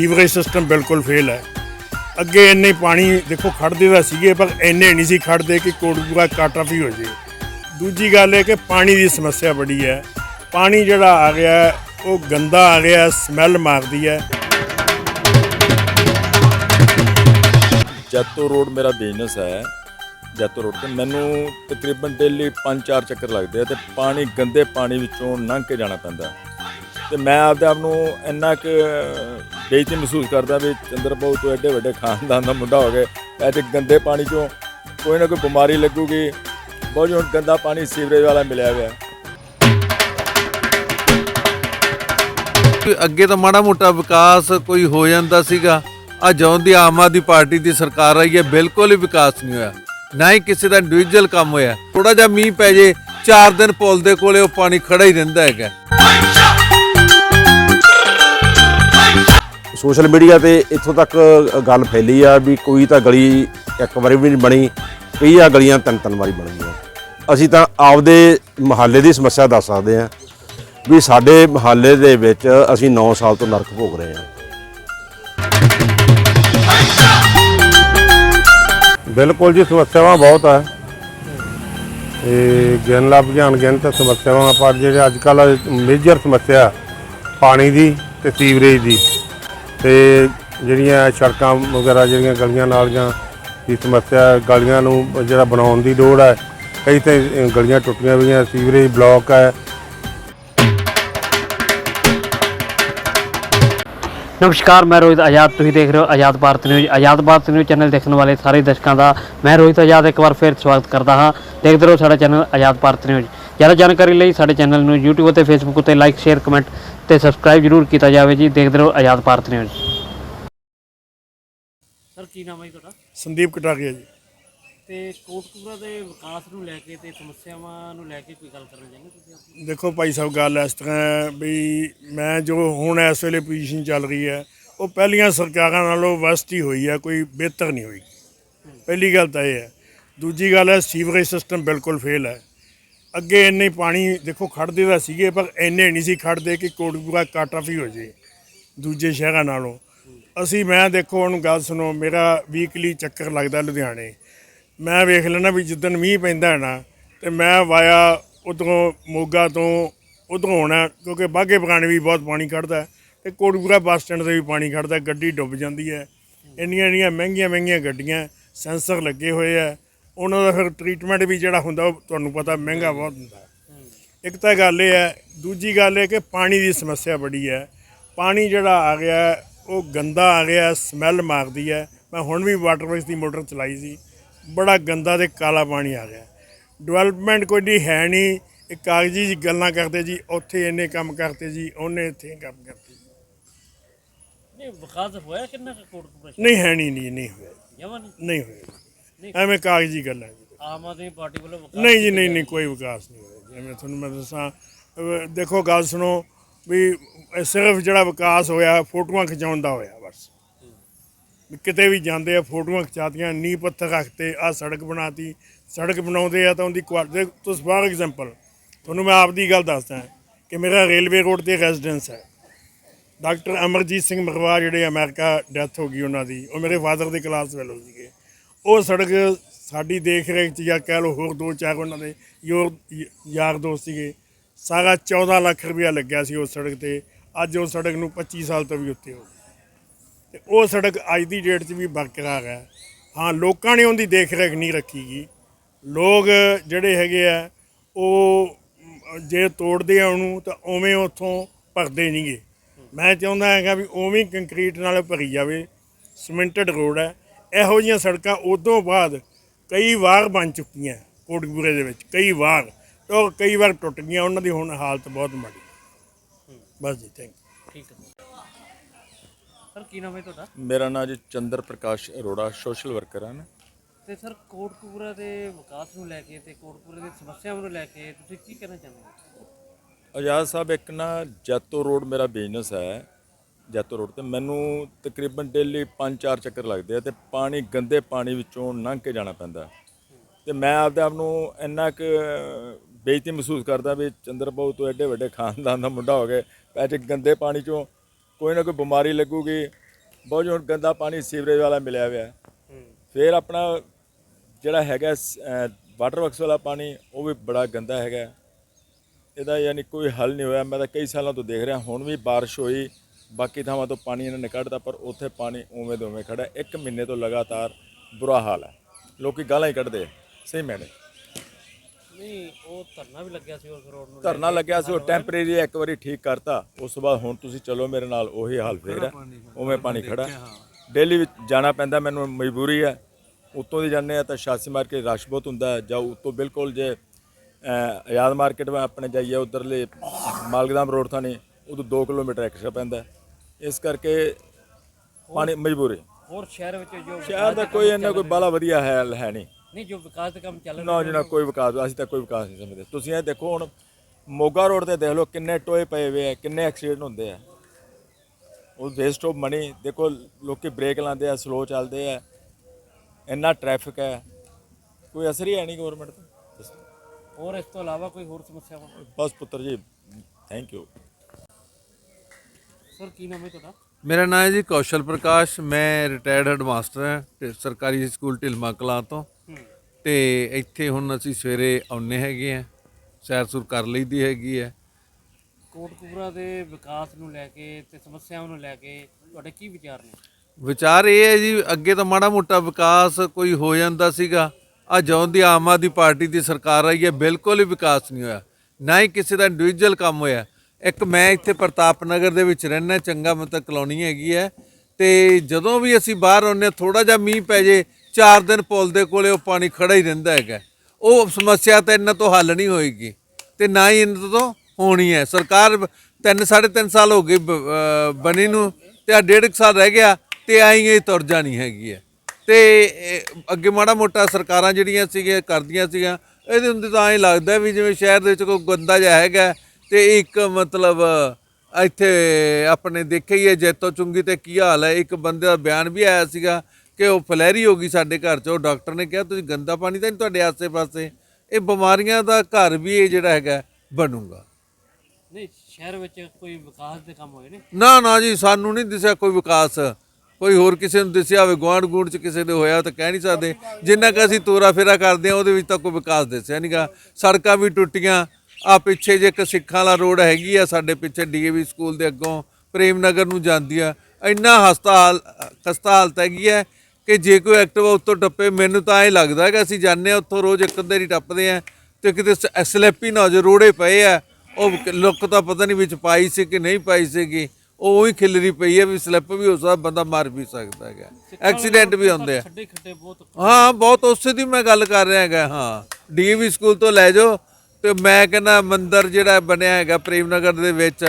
Sewerage system ਬਿਲਕੁਲ fail ਹੈ। ਅੱਗੇ ਇੰਨੇ ਪਾਣੀ ਦੇਖੋ ਖੜਦੇ ਤਾਂ ਸੀਗੇ, ਪਰ ਇੰਨੇ ਨਹੀਂ ਸੀ ਖੜਦੇ ਕਿ ਕੋਟਪੂਰਾ ਕੱਟ ਆਫ ਹੀ ਹੋ ਜੇ। ਦੂਜੀ ਗੱਲ ਇਹ ਕਿ ਪਾਣੀ ਦੀ ਸਮੱਸਿਆ ਬੜੀ ਹੈ। ਪਾਣੀ ਜਿਹੜਾ ਆ ਗਿਆ ਉਹ ਗੰਦਾ ਆ ਗਿਆ ਸਮੈਲ ਮਾਰਦੀ ਹੈ। ਜੈਤੋ ਰੋਡ ਮੇਰਾ ਬਿਜ਼ਨਸ ਹੈ। ਜੈਤੋ ਰੋਡ ਤੇ ਮੈਨੂੰ ਤਕਰੀਬਨ ਡੇਲੀ 5-4 ਚੱਕਰ ਲੱਗਦੇ ਆ ਤੇ ਪਾਣੀ ਗੰਦੇ ਪਾਣੀ ਵਿੱਚੋਂ ਲੰਘ ਕੇ ਜਾਣਾ ਪੈਂਦਾ। ਤੇ ਮੈਂ ਆਪਦੇ ਆਪ ਨੂੰ ਇੰਨਾ ਕਿ ਬੇਇੱਜ਼ਤੀ ਮਹਿਸੂਸ ਕਰਦਾ ਵੀ ਚੰਦਰਬਾਬੂ ਤੋਂ ਐਡੇ ਵੱਡੇ ਖਾਨਦਾਨ ਦਾ ਮੁੰਡਾ ਹੋ ਗਿਆ ਇਹ ਤੇ ਗੰਦੇ ਪਾਣੀ ਚੋਂ ਕੋਈ ਨਾ ਕੋਈ ਬਿਮਾਰੀ ਲੱਗੂਗੀ। ਬਹੁਤ ਜੋ ਗੰਦਾ ਪਾਣੀ ਸੀਵਰੇਜ ਵਾਲਾ ਮਿਲਿਆ ਹੋਇਆ। ਅੱਗੇ ਤਾਂ ਮਾੜਾ ਮੋਟਾ ਵਿਕਾਸ ਕੋਈ ਹੋ ਜਾਂਦਾ ਸੀਗਾ। ਆ ਜਦੋਂ ਦੀ ਆਮ ਆਦਮੀ ਪਾਰਟੀ ਦੀ ਸਰਕਾਰ ਆਈ ਹੈ, ਬਿਲਕੁਲ ਹੀ ਵਿਕਾਸ ਨਹੀਂ ਹੋਇਆ। ਨਾ ਹੀ ਕਿਸੇ ਦਾ ਇੰਡੀਵਿਜੂਅਲ ਕੰਮ ਹੋਇਆ। ਥੋੜਾ ਜਿਹਾ ਮੀਂਹ ਪੈ ਜੇ 4 ਦਿਨ ਪੁਲ ਦੇ ਕੋਲੇ ਉਹ ਪਾਣੀ ਖੜਾ ਹੀ ਰਹਿੰਦਾ ਹੈਗਾ। ਸੋਸ਼ਲ ਮੀਡੀਆ ਤੇ ਇੱਥੋਂ ਤੱਕ ਗੱਲ ਫੈਲੀ ਆ ਵੀ ਕੋਈ ਤਾਂ ਗਲੀ ਇੱਕ ਵਾਰੀ ਵੀ ਨਹੀਂ ਬਣੀ ਕਈ ਆ ਗਲੀਆਂ ਤਿੰਨ ਤਿੰਨ ਵਾਰੀ ਬਣ ਗਈਆਂ। ਅਸੀਂ ਤਾਂ ਆਪਦੇ ਮਹੱਲੇ ਦੀ ਸਮੱਸਿਆ ਦੱਸ ਸਕਦੇ ਆ ਵੀ ਸਾਡੇ ਮਹੱਲੇ ਦੇ ਵਿੱਚ ਅਸੀਂ 9 ਸਾਲ ਤੋਂ ਨਰਕ ਭੋਗ ਰਹੇ ਹਾਂ। ਬਿਲਕੁਲ ਜੀ, ਸਮੱਸਿਆਵਾਂ ਬਹੁਤ ਆ। ਇਹ ਗਿਣ ਲੱਭ ਜਾਣ ਗਿਣਤ ਸਮੱਸਿਆਵਾਂ, ਪਰ ਜਿਹੜੇ ਅੱਜ ਕੱਲ ਮੇਜਰ ਸਮੱਸਿਆ ਪਾਣੀ ਦੀ ਤੇ ਸੀਵਰੇਜ ਦੀ। ਤੇ ਜਿਹੜੀਆਂ ਸੜਕਾਂ ਵਗੈਰਾ, ਜਿਹੜੀਆਂ ਗਲੀਆਂ ਨਾਲੀਆਂ ਦੀ ਸਮੱਸਿਆ, ਗਲੀਆਂ ਨੂੰ ਜਿਹੜਾ ਬਣਾਉਣ ਦੀ ਲੋੜ ਹੈ, ਕਈ ਤੇ ਗਲੀਆਂ ਟੁੱਟੀਆਂ ਹੋਈਆਂ ਸੀਵਰੇਜ ਬਲੌਕ ਹੈ। ਨਮਸਕਾਰ, ਮੈਂ ਰੋਹਿਤ ਆਜ਼ਾਦ। ਤੁਸੀਂ ਦੇਖ ਰਹੇ ਹੋ Azad Bharat news. Azad Bharat news channel ਦੇਖਣ ਵਾਲੇ ਸਾਰੇ ਦਰਸ਼ਕਾਂ ਦਾ ਮੈਂ ਰੋਹਿਤ ਆਜ਼ਾਦ ਇੱਕ ਵਾਰ ਫਿਰ ਸਵਾਗਤ ਕਰਦਾ ਹਾਂ। ਦੇਖਦੇ ਰਹੋ ਸਾਡਾ ਚੈਨਲ ਆਜ਼ਾਦ ਭਾਰਤ ਨਿਊਜ਼। ਜ਼ਿਆਦਾ ਜਾਣਕਾਰੀ ਲਈ ਸਾਡੇ ਚੈਨਲ ਨੂੰ YouTube ਅਤੇ Facebook ਉੱਤੇ ਲਾਈਕ ਸ਼ੇਅਰ ਕਮੈਂਟ ਤੇ ਸਬਸਕ੍ਰਾਈਬ ਜਰੂਰ ਕੀਤਾ ਜਾਵੇ ਜੀ। ਦੇਖਦੇ ਰਹੋ ਆਜ਼ਾਦ ਭਾਰਤ ਨਿਊਜ਼। ਸਰ ਕੀ ਨਾਮ ਹੈ ਤੁਹਾਡਾ? ਸੰਦੀਪ ਕਟਾਰੀਆ ਜੀ। ਤੇ ਕੋਟਕਪੂਰਾ ਦੇ ਵਿਕਾਸ ਨੂੰ ਲੈ ਕੇ ਤੇ ਸਮੱਸਿਆਵਾਂ ਨੂੰ ਲੈ ਕੇ ਕੋਈ ਗੱਲ ਕਰਨਾ ਚਾਹੁੰਦੇ ਤੁਸੀਂ ਦੇਖੋ ਭਾਈ ਸਾਹਿਬ ਗੱਲ ਇਸ ਤਰ੍ਹਾਂ ਵੀ ਮੈਂ ਜੋ ਹੁਣ ਇਸ ਵੇਲੇ ਪੋਜੀਸ਼ਨ ਚੱਲ ਰਹੀ ਹੈ ਉਹ ਪਹਿਲੀਆਂ ਸਰਕਾਰਾਂ ਨਾਲੋਂ ਵਸਟ ਹੀ ਹੋਈ ਹੈ ਕੋਈ ਬਿਹਤਰ ਨਹੀਂ ਹੋਈ। ਪਹਿਲੀ ਗੱਲ ਤਾਂ ਇਹ ਹੈ। ਦੂਜੀ ਗੱਲ ਹੈ ਸੀਵਰੇਜ ਸਿਸਟਮ ਬਿਲਕੁਲ ਫੇਲ ਹੈ। ਅੱਗੇ ਇੰਨੇ ਪਾਣੀ ਦੇਖੋ ਖੜਦੇ ਤਾਂ ਸੀਗੇ, ਪਰ ਇੰਨੇ ਨਹੀਂ ਸੀ ਖੜਦੇ ਕਿ ਕੋਟਪੂਰਾ ਕੱਟ ਆਫ ਹੀ ਹੋ ਜੇ ਦੂਜੇ ਸ਼ਹਿਰਾਂ ਨਾਲੋਂ। ਅਸੀਂ ਮੈਂ ਦੇਖੋ, ਹੁਣ ਗੱਲ ਸੁਣੋ, ਮੇਰਾ ਵੀਕਲੀ ਚੱਕਰ ਲੱਗਦਾ ਲੁਧਿਆਣੇ। ਮੈਂ ਵੇਖ ਲੈਣਾ ਵੀ ਜਿੱਦਣ ਮੀਂਹ ਪੈਂਦਾ ਹੈ ਨਾ, ਤੇ ਮੈਂ ਵਾਇਆ ਉਧਰੋਂ ਮੋਗਾ ਤੋਂ ਉਧਰੋਂ ਆਉਣਾ, ਕਿਉਂਕਿ ਬਾਗੇ ਬਗਾਣੇ ਵੀ ਬਹੁਤ ਪਾਣੀ ਖੜਦਾ ਹੈ, ਤੇ ਕੋਟਪੂਰਾ ਬੱਸ ਸਟੈਂਡ ਤੇ ਵੀ ਪਾਣੀ ਖੜਦਾ ਗੱਡੀ ਡੁੱਬ ਜਾਂਦੀ ਹੈ। ਇੰਨੀਆਂ ਇੰਨੀਆਂ ਮਹਿੰਗੀਆਂ ਮਹਿੰਗੀਆਂ ਗੱਡੀਆਂ, ਸੈਂਸਰ ਲੱਗੇ ਹੋਏ ਆ ਉਹਨਾਂ ਦਾ ਫਿਰ ਟ੍ਰੀਟਮੈਂਟ ਵੀ ਜਿਹੜਾ ਹੁੰਦਾ ਉਹ ਤੁਹਾਨੂੰ ਪਤਾ ਮਹਿੰਗਾ ਬਹੁਤ ਹੁੰਦਾ। ਇੱਕ ਤਾਂ ਗੱਲ ਇਹ ਹੈ ਦੂਜੀ ਗੱਲ ਇਹ ਕਿ ਪਾਣੀ ਦੀ ਸਮੱਸਿਆ ਬੜੀ ਹੈ। ਪਾਣੀ ਜਿਹੜਾ ਆ ਗਿਆ ਉਹ ਗੰਦਾ ਆ ਗਿਆ ਸਮੈਲ ਮਾਰਦੀ ਹੈ। ਮੈਂ ਹੁਣ ਵੀ ਵਾਟਰ ਵਰਕਸ ਦੀ ਮੋਟਰ ਚਲਾਈ ਸੀ ਬੜਾ ਗੰਦਾ ਤੇ ਕਾਲਾ ਪਾਣੀ ਆ ਗਿਆ। ਡਿਵੈਲਪਮੈਂਟ ਕੋਈ ਨਹੀਂ ਹੈ ਨਹੀਂ ਇਹ ਕਾਗਜ਼ੀ ਜਿਹੀ ਗੱਲਾਂ ਕਰਦੇ ਜੀ ਉੱਥੇ ਇੰਨੇ ਕੰਮ ਕਰਤੇ ਜੀ ਉਹਨੇ ਇੱਥੇ ਕੰਮ ਕਰਤੇ ਜੀ। ਨਹੀਂ ਵਿਕਾਸ ਹੋਇਆ ਕਿੰਨਾ ਕੋਟਕਪੂਰਾ ਨਹੀਂ ਹੈ ਨਹੀਂ ਨਹੀਂ ਨਹੀਂ ਹੋਇਆ। ਜਮਾ ਨਹੀਂ ਹੋਇਆ। ਐਵੇਂ ਕਾਗਜ਼ੀ ਗੱਲਾਂ ਜੀ। ਆਮ ਆਦਮੀ ਪਾਰਟੀ ਵੱਲੋਂ ਵਿਕਾਸ ਨਹੀਂ ਜੀ ਨਹੀਂ ਨਹੀਂ ਕੋਈ ਵਿਕਾਸ ਨਹੀਂ ਹੋਇਆ ਜਿਵੇਂ ਤੁਹਾਨੂੰ ਮੈਂ ਦੱਸਾਂ ਅਹ ਦੇਖੋ ਗੱਲ ਸੁਣੋ ਵੀ ਇਹ ਸਿਰਫ ਜਿਹੜਾ ਵਿਕਾਸ ਹੋਇਆ ਫੋਟੋਆਂ ਖਿਚਾਉਣ ਦਾ ਹੋਇਆ ਬਸ। ਵੀ ਕਿਤੇ ਵੀ ਜਾਂਦੇ ਆ ਫੋਟੋਆਂ ਖਿਚਾਤੀਆਂ ਨੀ ਪੱਥਰ ਰੱਖਤੇ ਆ ਸੜਕ ਬਣਾਤੀ ਸੜਕ ਬਣਾਉਂਦੇ ਆ ਤਾਂ ਉਹਦੀ ਕੁਆਲਿਟੀ ਤੁਸੀਂ ਫਾਰ ਐਗਜ਼ਾਮਪਲ ਤੁਹਾਨੂੰ ਮੈਂ ਆਪਦੀ ਗੱਲ ਦੱਸਦਾ ਕਿ ਮੇਰਾ ਰੇਲਵੇ ਰੋਡ ਤੇ ਰੈਜ਼ੀਡੈਂਸ ਹੈ। ਡਾਕਟਰ ਅਮਰਜੀਤ ਸਿੰਘ ਮਰਵਾ ਜਿਹੜੇ ਅਮਰੀਕਾ ਡੈਥ ਹੋ ਗਈ ਉਹਨਾਂ ਦੀ ਉਹ ਮੇਰੇ ਫਾਦਰ ਦੇ ਕਲਾਸ ਫੈਲੋ ਸੀਗੇ। ਉਹ ਸੜਕ ਸਾਡੀ ਦੇਖ ਰੇਖ ਚ ਜਾਂ ਕਹਿ ਲਓ ਹੋਰ ਦੋ ਚਾਰ ਉਹਨਾਂ ਦੇ ਯੋਰ ਯਾਰ ਦੋਸਤ ਸੀਗੇ, ਸਾਰਾ 14 ਲੱਖ ਰੁਪਇਆ ਲੱਗਿਆ ਸੀ ਉਸ ਸੜਕ ਤੇ। ਅੱਜ ਉਹ ਸੜਕ ਨੂੰ 25 ਸਾਲ ਤੋਂ ਵੀ ਉੱਤੇ ਹੋ ਗਈ ਤੇ ਉਹ ਸੜਕ ਅੱਜ ਦੀ ਡੇਟ 'ਚ ਵੀ ਬਰਕਰਾਰ ਹੈ। ਹਾਂ, ਲੋਕਾਂ ਨੇ ਉਹਦੀ ਦੇਖ ਰੇਖ ਨਹੀਂ ਰੱਖੀ ਗੀ। ਲੋਕ ਜਿਹੜੇ ਹੈਗੇ ਆ, ਉਹ ਜੇ ਤੋੜਦੇ ਆ ਉਹਨੂੰ ਤਾਂ ਉਵੇਂ ਉੱਥੋਂ ਭਰਦੇ ਨਹੀਂਗੇ ਮੈਂ ਚਾਹੁੰਦਾ ਹੈਗਾ ਵੀ ਉਵੇਂ ਕੰਕਰੀਟ ਨਾਲ ਭਰੀ ਜਾਵੇ। ਸਿਮੈਂਟਡ ਰੋਡ ਹੈ। ਇਹੋ ਜਿਹੀਆਂ ਸੜਕਾਂ ਉਦੋਂ ਬਾਅਦ ਕਈ ਵਾਰ ਬਣ ਚੁੱਕੀਆਂ ਕੋਟਕਪੂਰੇ ਦੇ ਵਿੱਚ ਕਈ ਵਾਰ। ਤੇ ਉਹ ਕਈ ਵਾਰ ਟੁੱਟ ਗਈਆਂ ਉਹਨਾਂ ਦੀ ਹੁਣ ਹਾਲਤ ਬਹੁਤ ਮਾੜੀ। ਬਸ ਜੀ ਥੈਂਕ ਠੀਕ ਹੈ। ਸਰ ਕੀ ਨਾਮ ਹੈ ਤੁਹਾਡਾ? ਮੇਰਾ ਨਾਮ ਜੀ ਚੰਦਰ ਪ੍ਰਕਾਸ਼ ਅਰੋੜਾ ਸੋਸ਼ਲ ਵਰਕਰ ਹਾਂ ਤੇ ਸਰ ਕੋਟਕਪੂਰਾ ਦੇ ਵਿਕਾਸ ਨੂੰ ਲੈ ਕੇ ਤੇ ਕੋਟਕਪੂਰੇ ਦੀ ਸਮੱਸਿਆਵਾਂ ਨੂੰ ਲੈ ਕੇ ਤੁਸੀਂ ਕੀ ਕਹਿਣਾ ਚਾਹੁੰਦੇ ਹੋ? ਆਜ਼ਾਦ ਸਾਹਿਬ ਇੱਕ ਨਾ ਜੈਤੋ ਰੋਡ ਮੇਰਾ ਬਿਜ਼ਨਸ ਹੈ। ਜੈਤੋ ਰੋਡ ਤੇ। ਮੈਨੂੰ ਤਕਰੀਬਨ ਡੇਲੀ 5-4 ਚੱਕਰ ਲੱਗਦੇ ਆ ਤੇ ਪਾਣੀ, ਗੰਦੇ ਪਾਣੀ ਵਿੱਚੋਂ ਲੰਘ ਕੇ ਜਾਣਾ ਪੈਂਦਾ। ਤੇ ਮੈਂ ਆਪਦੇ ਆਪ ਨੂੰ ਇੰਨਾ ਕੁ ਬੇਇੱਜ਼ਤੀ ਮਹਿਸੂਸ ਕਰਦਾ ਵੀ ਚੰਦਰਬਾਬੂ ਤੋਂ ਐਡੇ ਵੱਡੇ ਖਾਨਦਾਨ ਦਾ ਮੁੰਡਾ ਹੋ ਗਿਆ ਇਹ ਗੰਦੇ ਪਾਣੀ ਚੋਂ ਕੋਈ ਨਾ ਕੋਈ ਬਿਮਾਰੀ ਲੱਗੂਗੀ। ਬਹੁਤ ਹੁਣ ਗੰਦਾ ਪਾਣੀ ਸੀਵਰੇਜ ਵਾਲਾ ਮਿਲਿਆ ਹੋਇਆ। ਫਿਰ ਆਪਣਾ ਜਿਹੜਾ ਹੈਗਾ ਵਾਟਰ ਵਰਕਸ ਵਾਲਾ ਪਾਣੀ, ਉਹ ਵੀ ਬੜਾ ਗੰਦਾ ਹੈਗਾ। ਇਹਦਾ ਯਾਨੀ ਕੋਈ ਹੱਲ ਨਹੀਂ ਹੋਇਆ। ਮੈਂ ਤਾਂ ਕਈ ਸਾਲਾਂ ਤੋਂ ਦੇਖ ਰਿਹਾ। ਹੁਣ ਵੀ ਬਾਰਿਸ਼ ਹੋਈ। ਬਾਕੀ ਥਾਵਾਂ ਤੋਂ ਪਾਣੀ ਇਹਨਾਂ ਨੇ ਕੱਢਤਾ ਪਰ ਉੱਥੇ ਪਾਣੀ ਉਵੇਂ ਦੇ ਉਵੇਂ ਖੜਾ। ਇੱਕ ਮਹੀਨੇ ਤੋਂ ਲਗਾਤਾਰ ਬੁਰਾ ਹਾਲ ਹੈ। ਲੋਕੀ ਗਾਲਾਂ ਹੀ ਕੱਢਦੇ ਆ, ਸਹੀ ਮੈਨੇ ਨਹੀਂ ਉਹ ਧਰਨਾ ਵੀ ਲੱਗਿਆ ਸੀ ਉਸ ਰੋਡ ਨੂੰ ਧਰਨਾ ਲੱਗਿਆ ਸੀ ਉਹ ਟੈਂਪਰੇਰੀ ਇੱਕ ਵਾਰੀ ਠੀਕ ਕਰਤਾ। ਉਸ ਤੋਂ ਬਾਅਦ ਹੁਣ ਤੁਸੀਂ ਚਲੋ ਮੇਰੇ ਨਾਲ ਉਹੀ ਹਾਲ ਫੇਰ ਹੈ। ਉਵੇਂ ਪਾਣੀ ਖੜਾ ਡੇਲੀ ਵਿੱਚ ਜਾਣਾ ਪੈਂਦਾ ਮੈਨੂੰ ਮਜਬੂਰੀ ਹੈ। ਉੱਤੋਂ ਦੀ ਜਾਂਦੇ ਆ ਤਾਂ ਸ਼ਾਸੀ ਮਾਰਕੀਟ ਰਸ਼ ਬਹੁਤ ਹੁੰਦਾ ਹੈ। ਜਾਂ ਉੱਤੋਂ ਬਿਲਕੁਲ ਜੇ ਆਜ਼ਾਦ ਮਾਰਕੀਟ ਵਿੱਚ ਆਪਣੇ ਜਾਈਏ ਉਧਰਲੇ ਮਾਲਗਦਾਮ ਰੋਡ ਥਾਣੀ ਉਦੋਂ 2 ਕਿਲੋਮੀਟਰ ਐਕਸਟਰਾ ਪੈਂਦਾ। ਇਸ ਕਰਕੇ ਪਾਣੀ ਮਜਬੂਰੀ। ਹੋਰ ਸ਼ਹਿਰ ਵਿੱਚ ਜੋ ਸ਼ਹਿਰ ਦਾ ਕੋਈ ਇੰਨਾ ਕੋਈ ਬਾਲਾ ਵਧੀਆ ਹੈ ਹੈ ਨਹੀਂ। ਨਹੀਂ ਜੋ ਵਿਕਾਸ ਦੇ ਕੰਮ ਚੱਲ ਰਹੇ ਨਾ ਜੀ ਨਾ ਕੋਈ ਵਿਕਾਸ ਅਸੀਂ ਤਾਂ ਕੋਈ ਵਿਕਾਸ ਨਹੀਂ ਸਮਝਦੇ। ਤੁਸੀਂ ਇਹ ਦੇਖੋ ਹੁਣ ਮੋਗਾ ਰੋਡ ਤੇ ਦੇਖ ਲਓ ਕਿੰਨੇ ਟੋਏ ਪਏ ਹੋਏ ਆ ਕਿੰਨੇ ਐਕਸੀਡੈਂਟ ਹੁੰਦੇ ਆ। ਉਹ ਵੇਸਟ ਆਫ ਮਨੀ ਦੇਖੋ ਲੋਕੀ ਬ੍ਰੇਕ ਲਾਉਂਦੇ ਆ ਸਲੋ ਚੱਲਦੇ ਆ। ਇੰਨਾ ਟ੍ਰੈਫਿਕ ਹੈ। ਕੋਈ ਅਸਰ ਹੀ ਹੈ ਨਹੀਂ ਗਵਰਨਮੈਂਟ ਦਾ। ਹੋਰ ਇਸ ਤੋਂ ਇਲਾਵਾ ਕੋਈ ਹੋਰ ਸਮੱਸਿਆਵਾਂ ਬਸ ਪੁੱਤਰ ਜੀ ਥੈਂਕ ਯੂ ਸਰ ਕੀ ਨਾਮ ਹੈ ਤੁਹਾਡਾ? ਮੇਰਾ ਨਾਮ ਹੈ ਜੀ ਕੌਸ਼ਲ ਪ੍ਰਕਾਸ਼। ਮੈਂ ਰਿਟਾਇਰਡ ਹੈਡਮਾਸਟਰ ਹਾਂ ਤੇ ਸਰਕਾਰੀ ਸਕੂਲ ਢਿਲਮਾ ਕਲਾਂ ਤੋਂ। ਤੇ ਇੱਥੇ ਹੁਣ ਅਸੀਂ ਸਵੇਰੇ ਆਉਨੇ ਹੈਗੇ ਆ ਸੈਰ ਸੁਰ ਕਰ ਲਈਦੀ ਹੈਗੀ ਹੈ। ਕੋਟਕਪੂਰਾ ਦੇ ਵਿਕਾਸ ਨੂੰ ਲੈ ਕੇ ਤੇ ਸਮੱਸਿਆਵਾਂ ਨੂੰ ਲੈ ਕੇ ਤੁਹਾਡੇ ਕੀ ਵਿਚਾਰ ਨੇ? ਵਿਚਾਰ ਇਹ ਹੈ ਜੀ ਅੱਗੇ ਤਾਂ ਮਾੜਾ ਮੋਟਾ ਵਿਕਾਸ ਕੋਈ ਹੋ ਜਾਂਦਾ ਸੀਗਾ। ਆ ਜਦੋਂ ਦੀ ਆਮ ਆਦਮੀ ਪਾਰਟੀ ਦੀ ਸਰਕਾਰ ਆਈ ਹੈ ਬਿਲਕੁਲ ਹੀ ਵਿਕਾਸ ਨਹੀਂ ਹੋਇਆ। ਨਾ ਹੀ ਕਿਸੇ ਦਾ ਇੰਡੀਵਿਜੂਅਲ ਕੰਮ ਹੋਇਆ। ਇੱਕ ਮੈਂ ਇੱਥੇ ਪ੍ਰਤਾਪ ਨਗਰ ਦੇ ਵਿੱਚ ਰਹਿਣਾ ਚੰਗਾ ਮਤਲਬ ਕਲੋਨੀ ਹੈਗੀ ਹੈ। ਤੇ ਜਦੋਂ ਵੀ ਅਸੀਂ ਬਾਹਰ ਆਉਂਦੇ ਥੋੜਾ ਜਿਹਾ ਮੀਂਹ ਪੈ ਜੇ 4 ਦਿਨ ਪੁਲ ਦੇ ਕੋਲੇ ਉਹ ਪਾਣੀ ਖੜਾ ਹੀ ਰਹਿੰਦਾ ਹੈਗਾ। ਉਹ ਸਮੱਸਿਆ ਤਾਂ ਇਹਨਾਂ ਤੋਂ ਹੱਲ ਨਹੀਂ ਹੋਏਗੀ ਤੇ ਨਾ ਹੀ ਇਹਨਾਂ ਤੋਂ ਹੋਣੀ ਹੈ। ਸਰਕਾਰ ਤਿੰਨ, ਸਾਢੇ ਤਿੰਨ ਸਾਲ ਹੋ ਗਏ ਬ- ਬਣੀ ਨੂੰ ਤੇ ਆ ਡੇਢ ਕੁ ਸਾਲ ਰਹਿ ਗਿਆ ਤੇ ਆਈ ਹੀ ਤੁਰ ਜਾਣੀ ਹੈਗੀ ਹੈ। ਤੇ ਅੱਗੇ ਮਾੜਾ ਮੋਟਾ ਸਰਕਾਰਾਂ ਜਿਹੜੀਆਂ ਸੀਗੀਆਂ, ਕਰਦੀਆਂ ਸੀਗੀਆਂ, ਇਹਦੇ ਹੁੰਦੇ ਤਾਂ ਐਂ ਲੱਗਦਾ ਵੀ ਜਿਵੇਂ ਸ਼ਹਿਰ ਦੇ ਵਿੱਚ ਕੋਈ ਗੰਦਾ ਜਿਹਾ ਹੈਗਾ ਤੇ ਇੱਕ ਮਤਲਬ ਇੱਥੇ ਆਪਣੇ ਦੇਖਿਆ ਹੀ ਹੈ ਜੈਤੋ ਚੁੰਗੀ ਤੇ ਕੀ ਹਾਲ ਹੈ। ਇੱਕ ਬੰਦੇ ਦਾ ਬਿਆਨ ਵੀ ਆਇਆ ਸੀਗਾ ਕਿ ਉਹ ਫਲੈਰੀ ਹੋ ਗਈ ਸਾਡੇ ਘਰ 'ਚ। ਉਹ ਡਾਕਟਰ ਨੇ ਕਿਹਾ ਤੁਸੀਂ ਗੰਦਾ ਪਾਣੀ ਤਾਂ ਨਹੀਂ ਤੁਹਾਡੇ ਆਸੇ-ਪਾਸੇ? ਇਹ ਬਿਮਾਰੀਆਂ ਦਾ ਘਰ ਵੀ ਇਹ ਜਿਹੜਾ ਹੈਗਾ ਬਣੂਗਾ। ਨਹੀਂ ਸ਼ਹਿਰ ਵਿੱਚ ਕੋਈ ਵਿਕਾਸ ਦੇ ਕੰਮ ਹੋਏ ਨੇ? ਨਾ ਨਾ ਜੀ ਸਾਨੂੰ ਨਹੀਂ ਦਿਸਿਆ ਕੋਈ ਵਿਕਾਸ। ਕੋਈ ਹੋਰ ਕਿਸੇ ਨੂੰ ਦਿਸਿਆ ਹੋਵੇ ਗੁਆਂਢ ਗੂੰਢ ਚ ਕਿਸੇ ਦੇ ਹੋਇਆ ਤਾਂ ਕਹਿ ਨਹੀਂ ਸਕਦੇ। ਜਿੰਨਾ ਕਿ ਅਸੀਂ ਤੋਰਾ ਫੇਰਾ ਕਰਦੇ ਆ ਉਹਦੇ ਵਿੱਚ ਤਾਂ ਕੋਈ ਵਿਕਾਸ ਦਿਸਿਆ ਨਹੀਂਗਾ ਸੜਕਾਂ ਵੀ ਟੁੱਟੀਆਂ ਆ ਪਿੱਛੇ ਜੇ ਇੱਕ ਸਿੱਖਾਂ ਵਾਲਾ ਰੋਡ ਹੈਗੀ ਆ ਸਾਡੇ ਪਿੱਛੇ ਡੀਏਵੀ ਸਕੂਲ ਦੇ ਅੱਗੋਂ ਪ੍ਰੇਮ ਨਗਰ ਨੂੰ ਜਾਂਦੀ ਆ। ਇੰਨਾ ਹਸਤਾ ਹਾਲ ਖਸਤਾ ਹਾਲਤ ਹੈਗੀ ਹੈ ਕਿ ਜੇ ਕੋਈ ਐਕਟਿਵਾ ਉੱਤੋਂ ਟੱਪੇ ਮੈਨੂੰ ਤਾਂ ਐਂ ਲੱਗਦਾ ਕਿ ਅਸੀਂ ਜਾਂਦੇ ਆ ਉੱਥੋਂ ਰੋਜ਼ ਇੱਕ ਅੱਧੇ ਹੀ ਟੱਪਦੇ ਆ ਤੇ ਕਿਤੇ ਸਲਿੱਪ ਹੀ ਨਾ ਹੋ ਜੇ ਰੋੜੇ ਪਏ ਆ। ਉਹ ਲੁੱਕ ਤਾਂ ਪਤਾ ਨਹੀਂ ਵਿੱਚ ਪਾਈ ਸੀ ਕਿ ਨਹੀਂ ਪਾਈ ਸੀਗੀ। ਉਹ ਹੀ ਖਿਲਰੀ ਪਈ ਹੈ ਵੀ ਸਲਿੱਪ ਵੀ ਹੋ ਸਕਦਾ ਬੰਦਾ ਮਰ ਵੀ ਸਕਦਾ ਹੈਗਾ। ਐਕਸੀਡੈਂਟ ਵੀ ਹੁੰਦੇ ਆ। ਹਾਂ ਬਹੁਤ ਉਸੇ ਦੀ ਮੈਂ ਗੱਲ ਕਰ ਰਿਹਾ ਹੈਗਾ ਹਾਂ। ਡੀਏਵੀ ਸਕੂਲ ਤੋਂ ਲੈ ਜਾਓ ਤੇ ਮੈਂ ਕਹਿੰਦਾ ਮੰਦਿਰ ਜਿਹੜਾ ਬਣਿਆ ਹੈਗਾ ਪ੍ਰੇਮ ਨਗਰ ਦੇ ਵਿੱਚ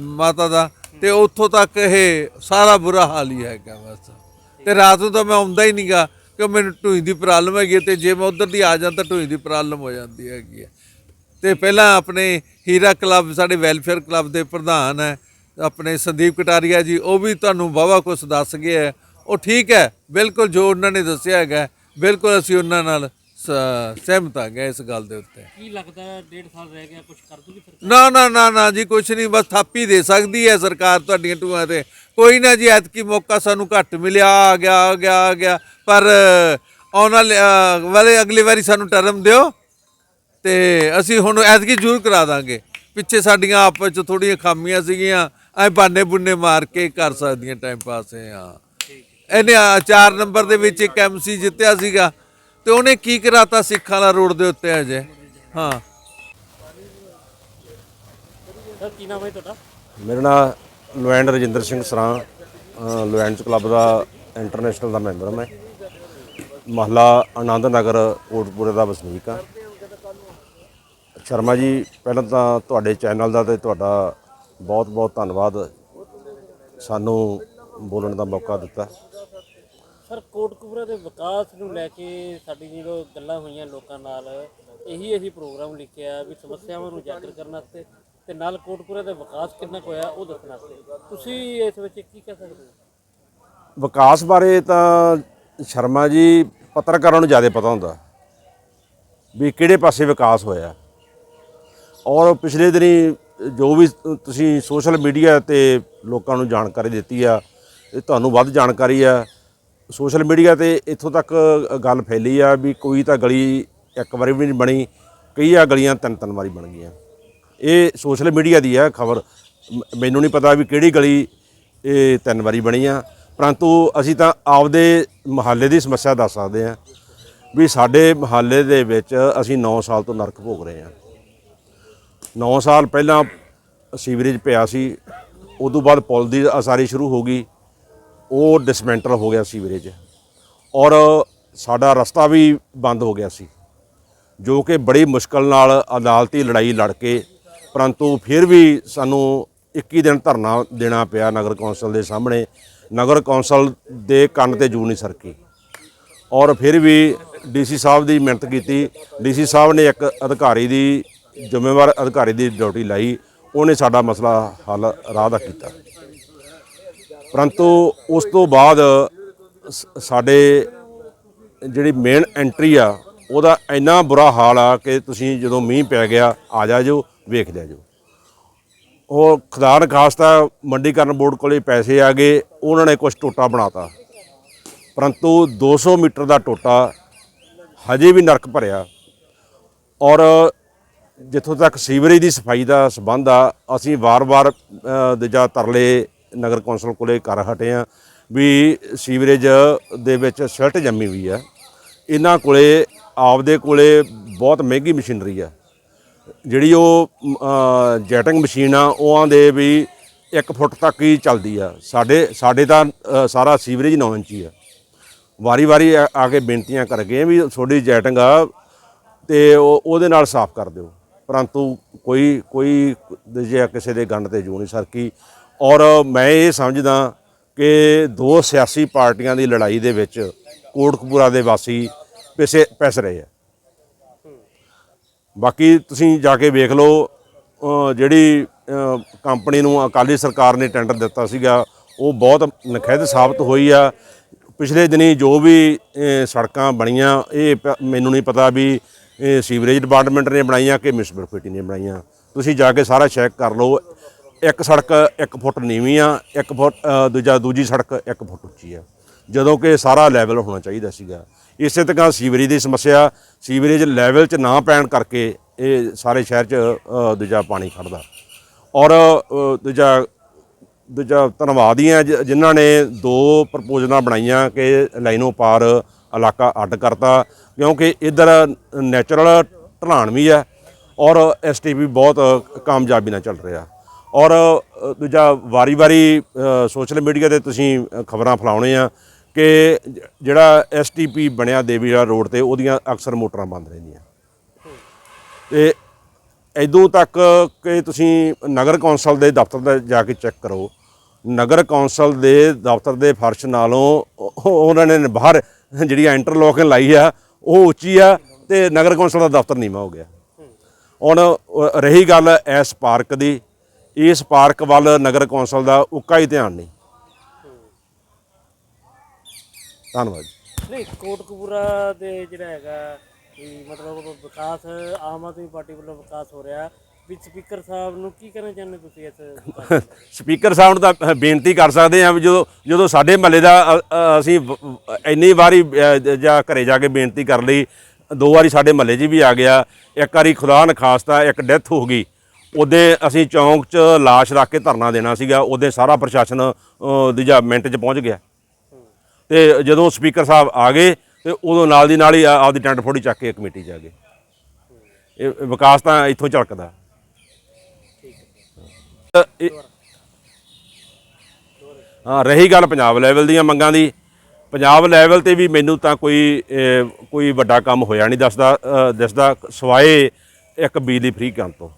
ਮਾਤਾ ਦਾ, ਤੇ ਉੱਥੋਂ ਤੱਕ ਇਹ ਸਾਰਾ ਬੁਰਾ ਹਾਲ ਹੀ ਹੈਗਾ ਬਸ। ਤੇ ਰਾਤ ਨੂੰ ਤਾਂ ਮੈਂ ਆਉਂਦਾ ਹੀ ਨਹੀਂਗਾ ਕਿ ਮੈਨੂੰ ਢੂਈ ਦੀ ਪ੍ਰੋਬਲਮ ਹੈਗੀ ਹੈ ਤੇ ਜੇ ਮੈਂ ਉਧਰ ਦੀ ਆ ਜਾਂ ਤਾਂ ਢੂਈ ਦੀ ਪ੍ਰੋਬਲਮ ਹੋ ਜਾਂਦੀ ਹੈਗੀ ਹੈ। ਤੇ ਪਹਿਲਾਂ ਆਪਣੇ ਹੀਰਾ ਕਲੱਬ, ਸਾਡੇ ਵੈਲਫੇਅਰ ਕਲੱਬ ਦੇ ਪ੍ਰਧਾਨ ਹੈ, ਆਪਣੇ ਸੰਦੀਪ ਕਟਾਰੀਆ ਜੀ, ਉਹ ਵੀ ਤੁਹਾਨੂੰ ਵਾਹਵਾ ਕੁਝ ਦੱਸ ਗਏ ਹੈ। ਉਹ ਠੀਕ ਹੈ, ਬਿਲਕੁਲ ਜੋ ਉਹਨਾਂ ਨੇ ਦੱਸਿਆ ਹੈਗਾ, ਬਿਲਕੁਲ ਅਸੀਂ ਉਹਨਾਂ ਨਾਲ ਸ- ਸਹਿਮਤ ਆ ਗਏ ਇਸ ਗੱਲ ਦੇ ਉੱਤੇ। ਕੀ ਲੱਗਦਾ ਡੇਢ ਸਾਲ ਰਹਿ ਗਿਆ ਕੁਝ ਕਰ ਦੂਗੀ ਸਰਕਾਰ? ਨਾ ਨਾ ਨਾ ਨਾ ਜੀ ਕੁਛ ਨਹੀਂ ਬਸ ਥਾਪੀ ਦੇ ਸਕਦੀ ਹੈ ਸਰਕਾਰ ਤੁਹਾਡੀਆਂ ਟੂਆਂ ਤੇ। ਕੋਈ ਨਾ ਜੀ ਐਤਕੀ ਮੌਕਾ ਸਾਨੂੰ ਘੱਟ ਮਿਲਿਆ ਆ ਗਿਆ ਆ ਗਿਆ ਆ ਗਿਆ। ਪਰ ਆਉਣ ਵਾਲੇ ਅ, ਵਾਲੇ ਅਗਲੀ ਵਾਰੀ ਸਾਨੂੰ ਟਰਮ ਦਿਓ ਤੇ ਅਸੀਂ ਹੁਣ ਐਤਕੀ ਜ਼ਰੂਰ ਕਰਾ ਦਾਂਗੇ। ਪਿੱਛੇ ਸਾਡੀਆਂ ਆਪਸ ਚ ਥੋੜੀਆਂ ਖਾਮੀਆਂ ਸੀਗੀਆਂ ਐ ਬਾਨੇ ਬੁੰਨੇ ਮਾਰ ਕੇ ਕਰ ਸਕਦੀਆਂ ਟਾਈਮ ਪਾਸ ਹੈ। ਹਾਂ। ਇਹਨੇ 4 ਨੰਬਰ ਦੇ ਵਿੱਚ ਇੱਕ ਐਮਸੀ ਜਿੱਤਿਆ ਸੀਗਾ। ਤੇ ਉਹਨੇ ਕੀ ਕਰਾਤਾ ਸਿੱਖਾਂ ਵਾਲਾ ਰੋਡ ਦੇ ਉੱਤੇ ਅਜੇ? ਹਾਂ। ਸਰ ਕੀ ਨਾਮ ਹੈ ਤੁਹਾਡਾ? ਮੇਰਾ ਨਾਮ ਲੋਇੰਡ ਰਜਿੰਦਰ ਸਿੰਘ ਸਰਾਂ ਅ, ਲੋਇੰਡ ਕਲੱਬ ਦਾ ਇੰਟਰਨੈਸ਼ਨਲ ਦਾ ਮੈਂਬਰ ਹਾਂ ਮੈਂ। ਮਹੱਲਾ ਆਨੰਦ ਨਗਰ ਕੋਟਪੁਰੇ ਦਾ ਵਸਨੀਕ ਆ ਸ਼ਰਮਾ ਜੀ ਪਹਿਲਾਂ ਤਾਂ ਤੁਹਾਡੇ ਚੈਨਲ ਦਾ ਤੇ ਤੁਹਾਡਾ ਬਹੁਤ ਬਹੁਤ ਧੰਨਵਾਦ ਸਾਨੂੰ ਬੋਲਣ ਦਾ ਮੌਕਾ ਦਿੱਤਾ। ਸਰ ਕੋਟਕਪੂਰਾ ਦੇ ਵਿਕਾਸ ਨੂੰ ਲੈ ਕੇ ਸਾਡੀ ਜਿਹੜੀਆਂ ਗੱਲਾਂ ਹੋਈਆਂ ਲੋਕਾਂ ਨਾਲ, ਇਹੀ ਅਸੀਂ ਪ੍ਰੋਗਰਾਮ ਲਿਖਿਆ ਵੀ ਸਮੱਸਿਆਵਾਂ ਨੂੰ ਜਾਗਰ ਕਰਨ ਵਾਸਤੇ ਤੇ ਨਾਲ ਕੋਟਕਪੂਰਾ ਦਾ ਵਿਕਾਸ ਕਿੰਨਾ ਕੁ ਹੋਇਆ ਉਹ ਦੱਸਣ ਵਾਸਤੇ। ਤੁਸੀਂ ਇਸ ਵਿੱਚ ਕੀ ਕਹਿ ਸਕਦੇ ਹੋ? ਵਿਕਾਸ ਬਾਰੇ ਤਾਂ ਸ਼ਰਮਾ ਜੀ, ਪੱਤਰਕਾਰਾਂ ਨੂੰ ਜ਼ਿਆਦਾ ਪਤਾ ਹੁੰਦਾ ਵੀ ਕਿਹੜੇ ਪਾਸੇ ਵਿਕਾਸ ਹੋਇਆ। ਔਰ ਪਿਛਲੇ ਦਿਨੀ ਜੋ ਵੀ ਤੁਸੀਂ ਸੋਸ਼ਲ ਮੀਡੀਆ ਤੇ ਲੋਕਾਂ ਨੂੰ ਜਾਣਕਾਰੀ ਦਿੱਤੀ ਆ, ਇਹ ਤੁਹਾਨੂੰ ਵੱਧ ਜਾਣਕਾਰੀ ਆ। ਸੋਸ਼ਲ ਮੀਡੀਆ ਤੇ ਇੱਥੋਂ ਤੱਕ ਗੱਲ ਫੈਲੀ ਆ ਵੀ ਕੋਈ ਤਾਂ ਗਲੀ ਇੱਕ ਵਾਰੀ ਵੀ ਨਹੀਂ ਬਣੀ, ਕਈ ਆ ਗਲੀਆਂ ਤਿੰਨ ਤਿੰਨ ਵਾਰੀ ਬਣ ਗਈਆਂ। ਇਹ ਸੋਸ਼ਲ ਮੀਡੀਆ ਦੀ ਆ ਖਬਰ। ਮੈਨੂੰ ਨਹੀਂ ਪਤਾ ਵੀ ਕਿਹੜੀ ਗਲੀ ਇਹ ਤਿੰਨ ਵਾਰੀ ਬਣੀ ਆ, ਪਰੰਤੂ ਅਸੀਂ ਤਾਂ ਆਪਦੇ ਮਹੱਲੇ ਦੀ ਸਮੱਸਿਆ ਦੱਸ ਸਕਦੇ ਆ ਵੀ ਸਾਡੇ ਮਹੱਲੇ ਦੇ ਵਿੱਚ ਅਸੀਂ 9 ਸਾਲ ਤੋਂ ਨਰਕ ਭੋਗ ਰਹੇ ਹਾਂ 9 ਸਾਲ ਪਹਿਲਾਂ ਸੀਵਰੇਜ ਪਿਆ ਸੀ, ਉਦੋਂ ਬਾਅਦ ਪੁਲ ਦੀ ਅਸਾਰੀ ਸ਼ੁਰੂ ਹੋ ਗਈ। ਉਹ ਡਿਸਮੈਂਟਲ ਹੋ ਗਿਆ ਸੀ ਸੀਵਰੇਜ ਔਰ ਸਾਡਾ ਰਸਤਾ ਵੀ ਬੰਦ ਹੋ ਗਿਆ ਸੀ। ਜੋ ਕਿ ਬੜੀ ਮੁਸ਼ਕਲ ਨਾਲ ਅਦਾਲਤੀ ਲੜਾਈ ਲੜ ਕੇ, ਪਰੰਤੂ ਫਿਰ ਵੀ ਸਾਨੂੰ 21 ਦਿਨ ਧਰਨਾ ਦੇਣਾ ਪਿਆ ਨਗਰ ਕੌਂਸਲ ਦੇ ਸਾਹਮਣੇ। ਨਗਰ ਕੌਂਸਲ ਦੇ ਕੰਨ ਤੇ ਜੂ ਨਹੀਂ ਸਰਕੀ। ਔਰ ਫਿਰ ਵੀ ਡੀਸੀ ਸਾਹਿਬ ਦੀ ਮਿਹਨਤ ਕੀਤੀ। ਡੀਸੀ ਸਾਹਿਬ ਨੇ ਇੱਕ ਅਧਿਕਾਰੀ ਦੀ ਜ਼ਿੰਮੇਵਾਰ ਅਧਿਕਾਰੀ ਦੀ ਡਿਊਟੀ ਲਾਈ। ਉਹਨੇ ਸਾਡਾ ਮਸਲਾ ਹੱਲ ਰਾਹ ਦਾ ਕੀਤਾ। ਪਰੰਤੂ ਉਸ ਤੋਂ ਬਾਅਦ ਸ- ਸਾਡੇ ਜਿਹੜੀ ਮੇਨ ਐਂਟਰੀ ਆ, ਉਹਦਾ ਇੰਨਾ ਬੁਰਾ ਹਾਲ ਆ ਕਿ ਤੁਸੀਂ ਜਦੋਂ ਮੀਂਹ ਪੈ ਗਿਆ, ਆ ਜਾਜੋ ਵੇਖ ਲਿਆ ਜੋ ਉਹ ਖੁਦਾ ਖਾਸਤਾ ਮੰਡੀਕਰਨ ਬੋਰਡ ਕੋਲੇ ਪੈਸੇ ਆ ਗਏ, ਉਹਨਾਂ ਨੇ ਕੁਝ ਟੋਟਾ ਬਣਾਤਾ। ਪਰੰਤੂ 200 ਮੀਟਰ ਦਾ ਟੋਟਾ ਹਜੇ ਵੀ ਨਰਕ ਭਰਿਆ। ਔਰ ਜਿੱਥੋਂ ਤੱਕ ਸੀਵਰੇਜ ਦੀ ਸਫ਼ਾਈ ਦਾ ਸਬੰਧ ਆ, ਅਸੀਂ ਵਾਰ-ਵਾਰ ਦੂਜਾ ਤਰਲੇ ਨਗਰ ਕੌਂਸਲ ਕੋਲੇ ਕਰ ਹਟੇ ਆ ਵੀ ਸੀਵਰੇਜ ਦੇ ਵਿੱਚ ਸਿਲਟ ਜੰਮੀ ਹੋਈ ਆ ਇਹਨਾਂ ਕੋਲੇ, ਆਪਦੇ ਕੋਲੇ ਬਹੁਤ ਮਹਿੰਗੀ ਮਸ਼ੀਨਰੀ ਆ ਜਿਹੜੀ ਉਹ ਜੈਟਿੰਗ ਮਸ਼ੀਨ ਆ, ਉਹਾਂ ਦੇ ਵੀ 1 ਫੁੱਟ ਤੱਕ ਹੀ ਚੱਲਦੀ ਆ। ਸਾਡੇ ਸਾਡੇ ਤਾਂ ਸਾਰਾ ਸੀਵਰੇਜ 9 ਇੰਚੀ ਆ। ਵਾਰੀ-ਵਾਰੀ ਆ ਕੇ ਬੇਨਤੀਆਂ ਕਰ ਗਏ ਵੀ ਤੁਹਾਡੀ ਜੈਟਿੰਗ ਆ ਤੇ ਉਹ, ਉਹਦੇ ਨਾਲ ਸਾਫ਼ ਕਰ ਦਿਓ। ਪਰੰਤੂ ਕੋਈ ਕੋਈ, ਜੇ ਕਿਸੇ ਦੇ ਗੰਢ ਤੇ ਜੂ ਨਹੀਂ ਸਰਕੀ ਔਰ ਮੈਂ ਇਹ ਸਮਝਦਾ ਕਿ ਦੋ ਸਿਆਸੀ ਪਾਰਟੀਆਂ ਦੀ ਲੜਾਈ ਦੇ ਵਿੱਚ ਕੋਟਕਪੂਰਾ ਦੇ ਵਾਸੀ ਪਿਸੇ ਪਿਸ ਰਹੇ ਆ। ਬਾਕੀ ਤੁਸੀਂ ਜਾ ਕੇ ਵੇਖ ਲਓ ਜਿਹੜੀ ਕੰਪਨੀ ਨੂੰ ਅਕਾਲੀ ਸਰਕਾਰ ਨੇ ਟੈਂਡਰ ਦਿੱਤਾ ਸੀਗਾ, ਉਹ ਬਹੁਤ ਨਖਿੱਧ ਸਾਬਤ ਹੋਈ ਆ। ਪਿਛਲੇ ਦਿਨੀ ਜੋ ਵੀ ਸੜਕਾਂ ਬਣੀਆਂ, ਇਹ ਪ- ਮੈਨੂੰ ਨਹੀਂ ਪਤਾ ਵੀ ਸੀਵਰੇਜ ਡਿਪਾਰਟਮੈਂਟ ਨੇ ਬਣਾਈਆਂ ਕਿ ਮਿਊਨਿਸਪੈਲਿਟੀ ਨੇ ਬਣਾਈਆਂ। ਤੁਸੀਂ ਜਾ ਕੇ ਸਾਰਾ ਚੈੱਕ ਕਰ ਲਓ ਇੱਕ ਸੜਕ 1 ਫੁੱਟ ਨੀਵੀਂ ਆ 1 ਫੁੱਟ ਦੂਜਾ ਦੂਜੀ ਸੜਕ 1 ਫੁੱਟ ਉੱਚੀ ਆ। ਜਦੋਂ ਕਿ ਸਾਰਾ ਲੈਵਲ ਹੋਣਾ ਚਾਹੀਦਾ ਸੀਗਾ। ਇਸੇ ਤਰ੍ਹਾਂ ਸੀਵਰੇਜ ਦੀ ਸਮੱਸਿਆ, ਸੀਵਰੇਜ ਲੈਵਲ 'ਚ ਨਾ ਪੈਣ ਕਰਕੇ ਇਹ ਸਾਰੇ ਸ਼ਹਿਰ 'ਚ ਦੂਜਾ ਪਾਣੀ ਖੜਦਾ। ਔਰ ਦੂਜਾ ਦੂਜਾ ਧੰਨਵਾਦੀ ਆ ਜਿਨ੍ਹਾਂ ਨੇ ਦੋ ਪ੍ਰਪੋਜ਼ਲਾਂ ਬਣਾਈਆਂ ਕਿ ਲਾਈਨੋਂ ਪਾਰ ਇਲਾਕਾ ਅੱਡ ਕਰਤਾ, ਕਿਉਂਕਿ ਇਧਰ ਨੈਚੁਰਲ ਢਲਾਣ ਵੀ ਹੈ ਔਰ ਐਸਟੀਪੀ ਬਹੁਤ ਕਾਮਯਾਬੀ ਨਾਲ ਚੱਲ ਰਿਹਾ। ਔਰ ਦੂਜਾ ਵਾਰੀ-ਵਾਰੀ ਸੋਸ਼ਲ ਮੀਡੀਆ ਤੇ ਤੁਸੀਂ ਖਬਰਾਂ ਫੈਲਾਉਣੇ ਆ ਕਿ ਜ- ਜਿਹੜਾ ਐਸਟੀਪੀ ਬਣਿਆ ਦੇਵੀਰਾ ਰੋਡ ਤੇ, ਉਹਦੀਆਂ ਅਕਸਰ ਮੋਟਰਾਂ ਬੰਦ ਰਹਿੰਦੀਆਂ। ਤੇ ਇਦੋਂ ਤੱਕ ਕਿ ਤੁਸੀਂ ਨਗਰ ਕੌਂਸਲ ਦੇ ਦਫ਼ਤਰ ਦਾ ਜਾ ਕੇ ਚੈੱਕ ਕਰੋ, ਨਗਰ ਕੌਂਸਲ ਦੇ ਦਫ਼ਤਰ ਦੇ ਫਰਸ਼ ਨਾਲੋਂ ਉਹਨਾਂ ਨੇ ਬਾਹਰ ਜਿਹੜੀ ਇੰਟਰਲੋਕਿੰਗ ਲਾਈ ਆ, ਉਹ ਉੱਚੀ ਆ ਤੇ ਨਗਰ ਕੌਂਸਲ ਦਾ ਦਫ਼ਤਰ ਨੀਵਾਂ ਹੋ ਗਿਆ। ਹੁਣ ਰਹੀ ਗੱਲ ਇਸ ਪਾਰਕ ਦੀ ਇਸ ਪਾਰਕ ਵੱਲ ਨਗਰ ਕੌਂਸਲ ਦਾ ਉੱਕਾ ਹੀ ਧਿਆਨ ਨਹੀਂ ਧੰਨਵਾਦ ਜੀ। ਨਹੀਂ ਕੋਟਕਪੂਰਾ ਦੇ ਜਿਹੜਾ ਹੈਗਾ ਵੀ ਮਤਲਬ ਵਿਕਾਸ ਆਮ ਆਦਮੀ ਪਾਰਟੀ ਵੱਲੋਂ ਵਿਕਾਸ ਹੋ ਰਿਹਾ ਵੀ ਸਪੀਕਰ ਸਾਹਿਬ ਨੂੰ ਕੀ ਕਹਿਣਾ ਚਾਹੁੰਦੇ ਤੁਸੀਂ ਇਸ ਵਿਕਾਸ ਬਾਰੇ? ਸਪੀਕਰ ਸਾਹਿਬ ਨੂੰ ਤਾਂ ਬੇਨਤੀ ਕਰ ਸਕਦੇ ਆ ਵੀ ਜਦੋਂ ਜਦੋਂ ਸਾਡੇ ਮਹੱਲੇ ਦਾ ਅ, ਅ, ਅਸੀਂ ਵ- ਵ- ਇੰਨੀ ਵਾਰੀ ਅ, ਜਾਂ ਘਰੇ ਜਾ ਕੇ ਬੇਨਤੀ ਕਰ ਲਈ ਦੋ ਵਾਰੀ ਸਾਡੇ ਮਹੱਲੇ 'ਚ ਵੀ ਆ ਗਿਆ ਇੱਕ ਵਾਰੀ ਖੁਦਾ ਨਖਾਸਤਾ ਇੱਕ ਡੈਥ ਹੋ ਗਈ ਉਹਦੇ ਅਸੀਂ ਚੌਂਕ 'ਚ ਲਾਸ਼ ਰੱਖ ਕੇ ਧਰਨਾ ਦੇਣਾ ਸੀਗਾ ਉਹਦੇ ਸਾਰਾ ਪ੍ਰਸ਼ਾਸਨ ਅ, ਦੂਜਾ ਮਿੰਟ 'ਚ ਪਹੁੰਚ ਗਿਆ। ਤੇ ਜਦੋਂ ਸਪੀਕਰ ਸਾਹਿਬ ਆ ਗਏ ਤੇ ਉਦੋਂ ਨਾਲ ਦੀ ਨਾਲ ਹੀ ਆਪਦੀ ਟੈਂਟ ਫੋੜੀ ਚੱਕ ਕੇ ਕਮੇਟੀ 'ਚ ਆ ਗਏ। ਇਹ ਵਿਕਾਸ ਤਾਂ ਇੱਥੋਂ ਝਲਕਦਾ। ਹਾਂ ਰਹੀ ਗੱਲ ਪੰਜਾਬ ਲੈਵਲ ਦੀਆਂ ਮੰਗਾਂ ਦੀ। ਪੰਜਾਬ ਲੈਵਲ ਤੇ ਵੀ ਮੈਨੂੰ ਤਾਂ ਕੋਈ ਕੋਈ ਵੱਡਾ ਕੰਮ ਹੋਇਆ ਨਹੀਂ ਦੱਸਦਾ ਦਿਸਦਾ ਸਵਾਏ ਇੱਕ ਬਿਜਲੀ ਫ੍ਰੀ ਕਰਨ ਤੋਂ।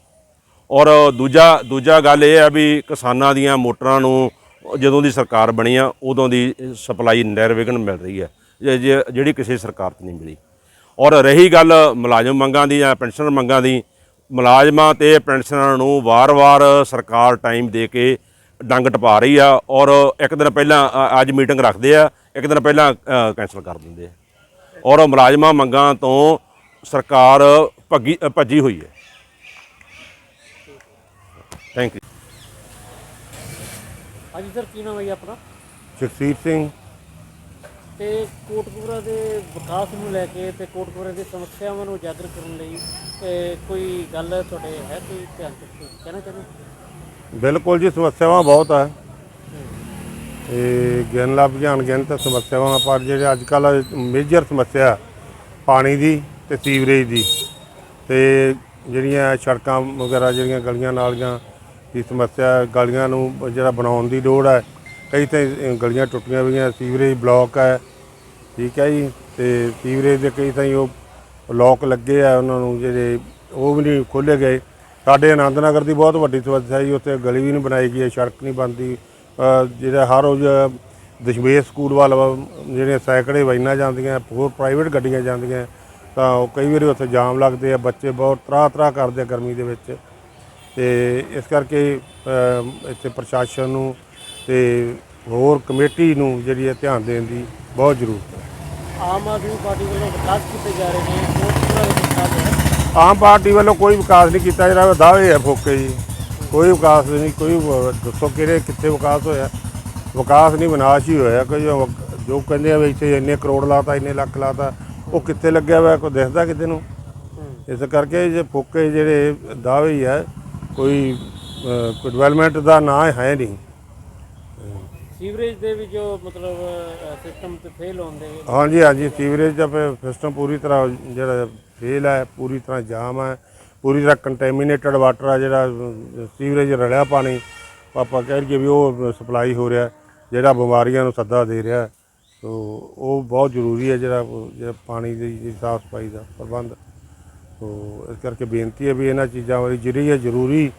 ਔਰ ਦੂਜਾ ਦੂਜਾ ਗੱਲ ਇਹ ਆ ਵੀ ਕਿਸਾਨਾਂ ਦੀਆਂ ਮੋਟਰਾਂ ਨੂੰ ਜਦੋਂ ਦੀ ਸਰਕਾਰ ਬਣੀ ਆ, ਉਦੋਂ ਦੀ ਸਪਲਾਈ ਨਿਰਵਿਘਨ ਮਿਲ ਰਹੀ ਹੈ ਜੇ- ਜਿਹੜੀ ਕਿਸੇ ਸਰਕਾਰ 'ਚ ਨਹੀਂ ਮਿਲੀ। ਔਰ ਰਹੀ ਗੱਲ ਮੁਲਾਜ਼ਮ ਮੰਗਾਂ ਦੀ ਜਾਂ ਪੈਨਸ਼ਨਰ ਮੰਗਾਂ ਦੀ, ਮੁਲਾਜ਼ਮਾਂ ਤੇ ਪੈਨਸ਼ਨਰਾਂ ਨੂੰ ਵਾਰ-ਵਾਰ ਸਰਕਾਰ ਟਾਈਮ ਦੇ ਕੇ ਡੰਗ ਟਪਾ ਰਹੀ ਆ ਔਰ ਇੱਕ ਦਿਨ ਪਹਿਲਾਂ ਅੱਜ ਮੀਟਿੰਗ ਰੱਖਦੇ ਆ, ਇੱਕ ਦਿਨ ਪਹਿਲਾਂ ਕੈਂਸਲ ਕਰ ਦਿੰਦੇ ਆ। ਔਰ ਮੁਲਾਜ਼ਮਾਂ ਮੰਗਾਂ ਤੋਂ ਸਰਕਾਰ ਭੱਗੀ, ਭੱਜੀ ਹੋਈ ਹੈ। ਥੈਂਕ ਯੂ ਹਾਂਜੀ ਸਰ ਕੀ ਨਾਮ ਹੈ ਜੀ ਆਪਣਾ? ਜਗਸੀਰ ਸਿੰਘ। ਤੇ ਕੋਟਕਪੂਰਾ ਦੇ ਵਿਕਾਸ ਨੂੰ ਲੈ ਕੇ ਤੇ ਕੋਟਕਪੂਰਾ ਦੀ ਸਮੱਸਿਆਵਾਂ ਨੂੰ ਉਜਾਗਰ ਕਰਨ ਲਈ ਤੇ ਕੋਈ ਗੱਲ ਤੁਹਾਡੇ ਹੈ ਕੋਈ ਧਿਆਨ ਚ? ਕੋਈ ਕਹਿਣਾ ਚਾਹੁੰਦੇ ਬਿਲਕੁਲ ਜੀ ਸਮੱਸਿਆਵਾਂ ਬਹੁਤ ਹੈ ਤੇ ਗਿਣ ਲਾ ਭਿਆਨ ਗਿਣ ਤਾਂ ਸਮੱਸਿਆਵਾਂ ਪਰ ਜਿਹੜੇ ਅੱਜ ਕੱਲ ਮੇਜਰ ਸਮੱਸਿਆ ਪਾਣੀ ਦੀ ਤੇ ਸੀਵਰੇਜ ਦੀ। ਤੇ ਜਿਹੜੀਆਂ ਸੜਕਾਂ ਵਗੈਰਾ ਜਿਹੜੀਆਂ ਗਲੀਆਂ ਨਾਲੀਆਂ ਦੀ ਸਮੱਸਿਆ ਗਲੀਆਂ ਨੂੰ ਜਿਹੜਾ ਬਣਾਉਣ ਦੀ ਲੋੜ ਹੈ। ਕਈ ਤਾਂ ਗਲੀਆਂ ਟੁੱਟੀਆਂ ਹੋਈਆਂ ਸੀਵਰੇਜ ਬਲੌਕ ਹੈ। ਠੀਕ ਹੈ ਜੀ, ਤੇ ਸੀਵਰੇਜ ਦੇ ਕਈ ਤਾਂ ਉਹ ਲੋਕ ਲੱਗੇ ਆ ਉਹਨਾਂ ਨੂੰ ਜਿਹੜੇ ਉਹ ਵੀ ਨਹੀਂ ਖੋਲ੍ਹੇ ਗਏ। ਸਾਡੇ ਆਨੰਦ ਨਗਰ ਦੀ ਬਹੁਤ ਵੱਡੀ ਸਮੱਸਿਆ ਜੀ, ਉੱਥੇ ਗਲੀ ਵੀ ਨਹੀਂ ਬਣਾਈ ਗਈ ਹੈ, ਸੜਕ ਨਹੀਂ ਬਣਦੀ। ਜਿਹੜਾ ਹਰ ਰੋਜ਼ ਦਸ਼ਮੇਸ਼ ਸਕੂਲ ਵੱਲ ਜਿਹੜੀਆਂ ਸੈਂਕੜੇ ਵਾਈਨਾਂ ਜਾਂਦੀਆਂ, ਹੋਰ ਪ੍ਰਾਈਵੇਟ ਗੱਡੀਆਂ ਜਾਂਦੀਆਂ, ਤਾਂ ਉਹ ਕਈ ਵਾਰੀ ਉੱਥੇ ਜਾਮ ਲੱਗਦੇ ਆ, ਬੱਚੇ ਬਹੁਤ ਤਰਾਹ ਤਰਾਹ ਕਰਦੇ ਆ ਗਰਮੀ ਦੇ ਵਿੱਚ। ਤੇ ਇਸ ਕਰਕੇ ਇੱਥੇ ਪ੍ਰਸ਼ਾਸਨ ਨੂੰ ਤੇ ਹੋਰ ਕਮੇਟੀ ਨੂੰ ਜਿਹੜੀ ਹੈ ਧਿਆਨ ਦੇਣ ਦੀ ਬਹੁਤ ਜ਼ਰੂਰਤ ਹੈ। ਆਮ ਆਦਮੀ ਪਾਰਟੀ ਵੱਲੋਂ ਵਿਕਾਸ ਕੀਤੇ ਜਾ ਰਹੇ ਨੇ ਆਮ ਪਾਰਟੀ ਵੱਲੋਂ ਕੋਈ ਵਿਕਾਸ ਨਹੀਂ ਕੀਤਾ ਜਿਹੜਾ ਦਾਅਵੇ ਹੈ ਫੋਕੇ ਜੀ। ਕੋਈ ਵਿਕਾਸ ਨਹੀਂ ਕੋਈ ਦੱਸੋ ਕਿਹੜੇ ਕਿੱਥੇ ਵਿਕਾਸ ਹੋਇਆ। ਵਿਕਾਸ ਨਹੀਂ ਵਿਨਾਸ਼ ਹੀ ਹੋਇਆ। ਕੋਈ ਜੋ ਕਹਿੰਦੇ ਆ ਵੀ ਇੱਥੇ ਇੰਨੇ ਕਰੋੜ ਲਾਤਾ ਇੰਨੇ ਲੱਖ ਲਾਤਾ ਉਹ ਕਿੱਥੇ ਲੱਗਿਆ ਹੋਇਆ ਕੋਈ ਦਿਖਦਾ ਕਿਤੇ ਨੂੰ? ਇਸ ਕਰਕੇ ਜੇ ਫੋਕੇ ਜਿਹੜੇ ਦਾਅਵੇ ਹੀ ਹੈ ਕੋਈ ਡਿਵੈਲਪਮੈਂਟ ਦਾ ਨਾਂ ਹੈ ਨਹੀਂ। ਸੀਵਰੇਜ ਦੇ ਵੀ ਜੋ ਮਤਲਬ ਸਿਸਟਮ ਤੇ ਫੇਲ ਹੁੰਦੇ ਹਾਂਜੀ ਹਾਂਜੀ ਸੀਵਰੇਜ ਦਾ ਸਿਸਟਮ ਪੂਰੀ ਤਰ੍ਹਾਂ ਜਿਹੜਾ ਫੇਲ ਹੈ ਪੂਰੀ ਤਰ੍ਹਾਂ ਜਾਮ ਹੈ ਪੂਰੀ ਤਰ੍ਹਾਂ ਕੰਟੈਮੀਨੇਟਡ ਵਾਟਰ ਆ ਜਿਹੜਾ ਸੀਵਰੇਜ ਰਲਿਆ ਪਾਣੀ। ਆਪਾਂ ਕਹਿ ਲਈਏ ਵੀ ਉਹ ਸਪਲਾਈ ਹੋ ਰਿਹਾ ਜਿਹੜਾ ਬਿਮਾਰੀਆਂ ਨੂੰ ਸੱਦਾ ਦੇ ਰਿਹਾ। ਸੋ ਉਹ ਬਹੁਤ ਜ਼ਰੂਰੀ ਹੈ ਜਿਹੜਾ ਪਾਣੀ ਦੀ ਸਾਫ਼ ਸਫ਼ਾਈ ਦਾ ਪ੍ਰਬੰਧ। ਸੋ ਇਸ ਕਰਕੇ ਬੇਨਤੀ ਹੈ ਵੀ ਇਹਨਾਂ ਚੀਜ਼ਾਂ ਬਾਰੇ ਜਿਹੜੀ ਹੈ ਜ਼ਰੂਰੀ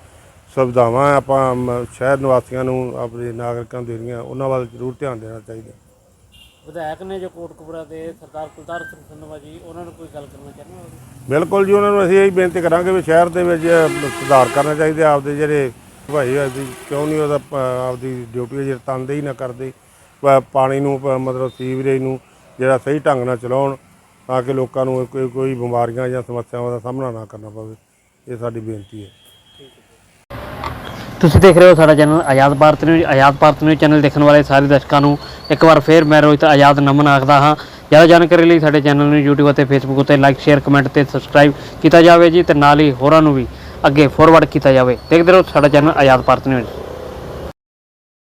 ਸੁਵਿਧਾਵਾਂ ਆਪਾਂ ਸ਼ਹਿਰ ਨਿਵਾਸੀਆਂ ਨੂੰ ਆਪਣੇ ਨਾਗਰਿਕਾਂ ਨੂੰ ਦੇਣੀਆਂ ਉਹਨਾਂ ਵੱਲ ਜ਼ਰੂਰ ਧਿਆਨ ਦੇਣਾ ਚਾਹੀਦਾ। ਵਿਧਾਇਕ ਨੇ ਜੋ ਕੋਟਕਪੂਰਾ ਦੇ ਸਰਦਾਰ ਕੁਲਤਾਰ ਸਿੰਘ ਸੰਧਵਾ ਜੀ ਉਹਨਾਂ ਨੂੰ ਕੋਈ ਗੱਲ ਕਰਨਾ ਚਾਹੁੰਦੇ ਹੋ? ਬਿਲਕੁਲ ਜੀ ਉਹਨਾਂ ਨੂੰ ਅਸੀਂ ਇਹ ਬੇਨਤੀ ਕਰਾਂਗੇ ਵੀ ਸ਼ਹਿਰ ਦੇ ਵਿੱਚ ਸੁਧਾਰ ਕਰਨਾ ਚਾਹੀਦਾ ਆਪਦੇ ਜਿਹੜੇ ਭਾਈ ਆਪਦੀ ਕਿਉਂ ਨਹੀਂ ਉਹਦਾ ਆਪਦੀ ਡਿਊਟੀ ਹੈ ਜਿਹੜੀ ਤਨਦੇਹੀ ਨਾ ਕਰਦੇ ਪਾਣੀ ਨੂੰ ਮਤਲਬ ਸੀਵਰੇਜ ਨੂੰ ਜਿਹੜਾ ਸਹੀ ਢੰਗ ਨਾਲ ਚਲਾਉਣ। ਤਾਂ ਕਿ ਲੋਕਾਂ ਨੂੰ ਕੋਈ ਕੋਈ ਬਿਮਾਰੀਆਂ ਜਾਂ ਸਮੱਸਿਆਵਾਂ ਦਾ ਸਾਹਮਣਾ ਨਾ ਕਰਨਾ ਪਵੇ। ਇਹ ਸਾਡੀ ਬੇਨਤੀ ਹੈ। ਤੁਸੀਂ ਦੇਖ ਰਹੇ ਹੋ ਸਾਡਾ channel Azad Bharat news. Azad Bharat news channel ਦੇਖਣ ਵਾਲੇ ਸਾਰੇ ਦਰਸ਼ਕਾਂ ਨੂੰ ਇੱਕ ਵਾਰ ਫੇਰ ਮੈਂ ਰੋਹਿਤ ਆਜ਼ਾਦ ਨਮਨ ਆਖਦਾ ਹਾਂ। ਜ਼ਿਆਦਾ ਜਾਣਕਾਰੀ ਲਈ ਸਾਡੇ ਚੈਨਲ ਨੂੰ YouTube ਅਤੇ Facebook ਉੱਤੇ ਲਾਈਕ ਸ਼ੇਅਰ ਕਮੈਂਟ ਤੇ ਸਬਸਕ੍ਰਾਈਬ ਕੀਤਾ ਜਾਵੇ ਜੀ ਤੇ ਨਾਲ ਹੀ ਹੋਰਾਂ ਨੂੰ ਵੀ ਅੱਗੇ ਫੋਰਵਰਡ ਕੀਤਾ ਜਾਵੇ। ਦੇਖਦੇ ਰਹੋ ਸਾਡਾ ਚੈਨਲ ਆਜ਼ਾਦ ਭਾਰਤ ਨਿਊਜ਼।